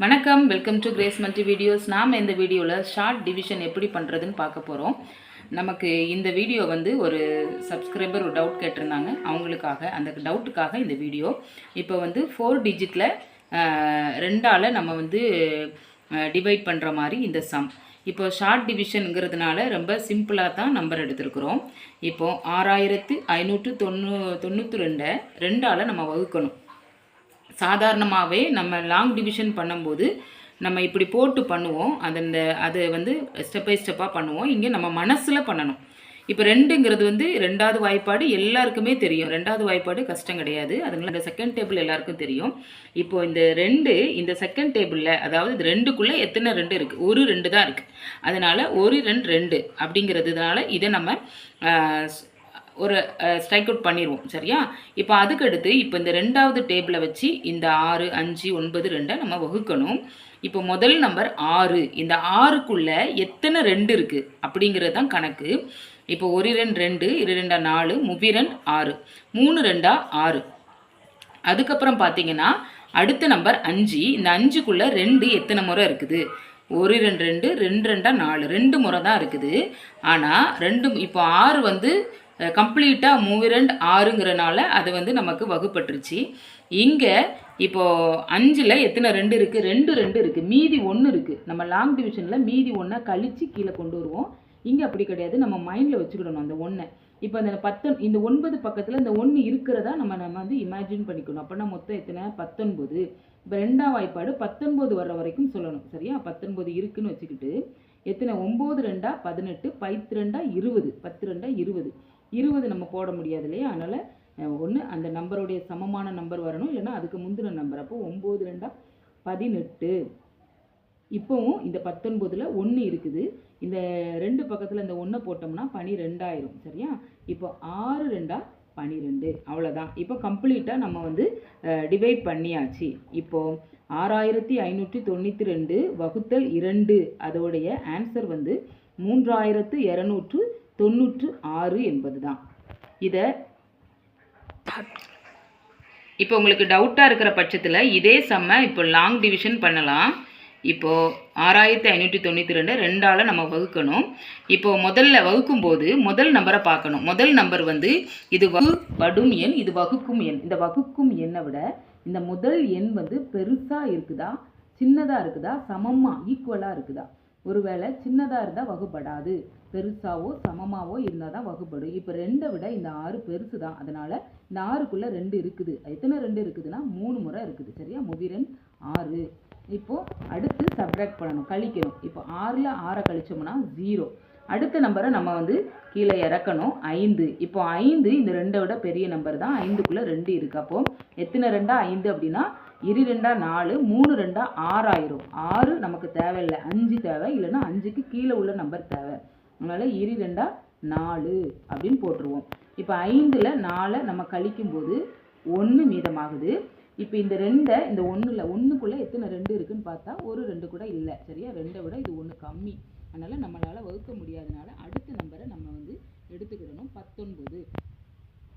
வணக்கம். Welcome to Grace multi videos நாம் இந்த வீடியோவில் ஷார்ட் டிவிஷன் எப்படி பண்ணுறதுன்னு பார்க்க போகிறோம் நமக்கு இந்த வீடியோ வந்து ஒரு சப்ஸ்கிரைபர் ஒரு டவுட் கேட்டிருந்தாங்க. அவங்களுக்காக அந்த டவுட்டுக்காக இந்த வீடியோ. இப்போ வந்து ஃபோர் டிஜிட்டில் ரெண்டால் நம்ம வந்து டிவைட் பண்ணுற மாதிரி இந்த சம் இப்போ ஷார்ட் டிவிஷனுங்கிறதுனால ரொம்ப சிம்பிளாக தான் நம்பர் எடுத்திருக்கிறோம். இப்போ ஆறாயிரத்து ஐநூற்று தொண்ணூ தொண்ணூற்றி ரெண்டை ரெண்டால் நம்ம வகுக்கணும். சாதாரணமாகவே நம்ம லாங் டிவிஷன் பண்ணும்போது நம்ம இப்படி போட்டு பண்ணுவோம். அந்த அது வந்து ஸ்டெப் பை ஸ்டெப்பாக பண்ணுவோம். இங்கே நம்ம மனசில் பண்ணணும். இப்போ ரெண்டுங்கிறது வந்து ரெண்டாவது வாய்ப்பாடு எல்லாருக்குமே தெரியும். ரெண்டாவது வாய்ப்பாடு கஷ்டம் கிடையாது. அதுங்கள இந்த செகண்ட் டேபிள் எல்லாருக்கும் தெரியும். இப்போ இந்த ரெண்டு இந்த செகண்ட் டேபிளில் அதாவது இது ரெண்டுக்குள்ளே எத்தனை ரெண்டு இருக்குது ஒரு ரெண்டு தான் இருக்குது அதனால் ஒரு ரெண்டு ரெண்டு அப்படிங்கிறதுனால இதை நம்ம ஒரு ஸ்ட்ரைக் அவுட் பண்ணிடுவோம் சரியா? இப்போ அதுக்கடுத்து இப்போ இந்த ரெண்டாவது டேபிளை வச்சு இந்த ஆறு அஞ்சு ஒன்பது ரெண்டை நம்ம வகுக்கணும். இப்போ முதல் நம்பர் ஆறு. இந்த ஆறுக்குள்ளே எத்தனை ரெண்டு இருக்குது அப்படிங்கிறது தான் கணக்கு. இப்போ ஒரு ரெண்டு ரெண்டு இரு ரெண்டா நாலு முவ்விரன் ஆறு. மூணு ரெண்டா ஆறு. அதுக்கப்புறம் பார்த்தீங்கன்னா அடுத்த நம்பர் அஞ்சு. இந்த அஞ்சுக்குள்ளே ரெண்டு எத்தனை முறை இருக்குது? ஒரு ரெண்டு ரெண்டு ரெண்டு ரெண்டா நாலு. ரெண்டு முறை தான் இருக்குது. ஆனால் ரெண்டு இப்போ ஆறு வந்து கம்ப்ளீட்டாக மூவிரண்ட் ஆறுங்கிறனால அது வந்து நமக்கு வகுப்பட்டுருச்சு. இங்கே இப்போது அஞ்சில் எத்தனை ரெண்டு இருக்குது ரெண்டு ரெண்டு இருக்குது மீதி ஒன்று இருக்குது நம்ம லாங் டிவிஷனில் மீதி ஒன்றை கழித்து கீழே கொண்டு வருவோம். இங்கே அப்படி கிடையாது. நம்ம மைண்டில் வச்சுக்கிடணும் அந்த ஒன்றை இப்போ அந்த பத்து இந்த ஒன்பது பக்கத்தில் இந்த ஒன்று இருக்கிறதா நம்ம நம்ம வந்து இமேஜின் பண்ணிக்கணும். அப்படின்னா மொத்தம் எத்தனை? பத்தொன்பது. இப்போ ரெண்டாம் வாய்ப்பாடு பத்தொன்பது வர்ற வரைக்கும் சொல்லணும். சரியா? பத்தொன்பது இருக்குன்னு வச்சுக்கிட்டு எத்தனை? ஒம்பது ரெண்டா பதினெட்டு. பத்து ரெண்டா இருபது. பத்து ரெண்டா இருபது. இருபது நம்ம போட முடியாது இல்லையா? அதனால் ஒன்று அந்த நம்பருடைய சமமான நம்பர் வரணும். இல்லைன்னா அதுக்கு முந்தின நம்பர். அப்போ ஒம்பது ரெண்டா பதினெட்டு. இப்போவும் இந்த பத்தொன்பதில் ஒன்று இருக்குது. இந்த ரெண்டு பக்கத்தில் இந்த ஒன்றை போட்டோம்னா பனிரெண்டாயிரும். சரியா? இப்போ ஆறு ரெண்டா பனிரெண்டு. அவ்வளோதான் இப்போ கம்ப்ளீட்டாக நம்ம வந்து டிவைட் பண்ணியாச்சு. இப்போ ஆறாயிரத்தி ஐநூற்றி தொண்ணூற்றி ரெண்டு வகுத்தல் இரண்டு. அதோடைய ஆன்சர் வந்து மூன்றாயிரத்து இரநூற்று தொண்ணூற்று ஆறு என்பது தான் இதை இப்போ உங்களுக்கு டவுட்டாக இருக்கிற பட்சத்தில் இதே செம்ம இப்போ லாங் டிவிஷன் பண்ணலாம். இப்போது ஆறாயிரத்தி ஐநூற்றி தொண்ணூற்றி ரெண்டு ரெண்டால் நம்ம வகுக்கணும். இப்போது முதல்ல வகுக்கும் போது முதல் நம்பரை பார்க்கணும். முதல் நம்பர் வந்து இது வகுப்படும் எண் இது வகுக்கும் எண். இந்த வகுக்கும் எண்ணை விட இந்த முதல் எண் வந்து பெருசாக இருக்குதா சின்னதாக இருக்குதா சமமாக ஈக்குவலாக இருக்குதா? ஒருவேளை சின்னதாக இருந்தால் வகுப்படாது. பெருசாவோ சமமாவோ இருந்தால் தான் வகுப்படும். இப்போ ரெண்டை விட இந்த ஆறு பெருசு தான். அதனால் இந்த ஆறுக்குள்ளே ரெண்டு இருக்குது. எத்தனை ரெண்டு இருக்குதுன்னா மூணு முறை இருக்குது. சரியா? முவிரன் ஆறு. இப்போது அடுத்து சப்ராக்ட் பண்ணணும். கழிக்கணும். இப்போ ஆறில் ஆறை கழிச்சோம்னா ஜீரோ அடுத்த நம்பரை நம்ம வந்து கீழே இறக்கணும். ஐந்து. இப்போ ஐந்து இந்த ரெண்டை விட பெரிய நம்பர் தான். ஐந்துக்குள்ளே ரெண்டு இருக்குது அப்போது எத்தனை ரெண்டா? ஐந்து அப்படின்னா இரு ரெண்டா நாலு மூணு ரெண்டா ஆறாயிரம். ஆறு நமக்கு தேவையில்லை. அஞ்சு தேவை. இல்லைன்னா அஞ்சுக்கு கீழே உள்ள நம்பர் தேவை. அதனால் இரு ரெண்டா நாலு அப்படின்னு போட்டுருவோம். இப்போ ஐந்தில் நாலை நம்ம கழிக்கும்போது ஒன்று மீதமாகுது. இப்போ இந்த ரெண்டை இந்த ஒன்றில் ஒன்றுக்குள்ளே எத்தனை ரெண்டு இருக்குன்னு பார்த்தா ஒரு ரெண்டு கூட இல்லை. சரியா? ரெண்டை விட இது ஒன்று கம்மி. அதனால் நம்மளால் வகுக்க முடியாதனால அடுத்த நம்பரை நம்ம வந்து எடுத்துக்கிடணும். பத்தொன்பது.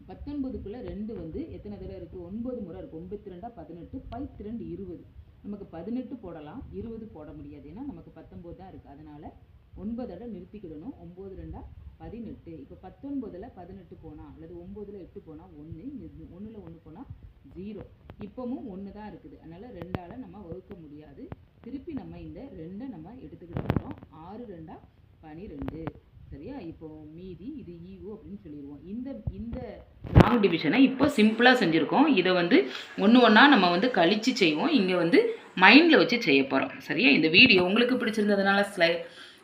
பத்தொன்பதுக்குள்ளே ரெண்டு வந்து எத்தனை தடவை இருக்குது ஒன்பது முறை இருக்குது ஒன்பத்தி ரெண்டாக பதினெட்டு பத்து ரெண்டு இருபது. நமக்கு பதினெட்டு போடலாம். இருபது போட முடியாது. ஏன்னா நமக்கு பத்தொம்போது தான் இருக்குது அதனால் ஒன்பதோட நிறுத்திக்கிடணும். ஒம்பது ரெண்டாக பதினெட்டு. இப்போ பத்தொன்பதில் பதினெட்டு போனால் அல்லது ஒம்போதில் எட்டு போனால் ஒன்று ஒன்றில் ஒன்று போனால் ஜீரோ இப்போவும் ஒன்று தான் இருக்குது. அதனால் ரெண்டால் நம்ம வகுக்க முடியாது. திருப்பி நம்ம இந்த ரெண்டை நம்ம எடுத்துக்கிடணும். ரெண்டா? பனிரெண்டு. சரியா? இப்போ மீதி இது ஈவு அப்படின்னு சொல்லிடுவோம் இந்த இந்த லாங் டிவிஷனை இப்போ சிம்பிளாக செஞ்சுருக்கோம். இதை வந்து ஒன்று ஒன்றா நம்ம வந்து கழித்து செய்வோம். இங்கே வந்து மைண்டில் வச்சு செய்ய போகிறோம் சரியா? இந்த வீடியோ உங்களுக்கு பிடிச்சிருந்ததுனால ஸ்லை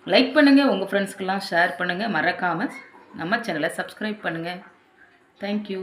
லைக் பண்ணுங்கள் உங்கள் ஃப்ரெண்ட்ஸ்க்கெல்லாம் ஷேர் பண்ணுங்கள் மறக்காமல் நம்ம சேனலை சப்ஸ்கிரைப் பண்ணுங்கள் தேங்க்யூ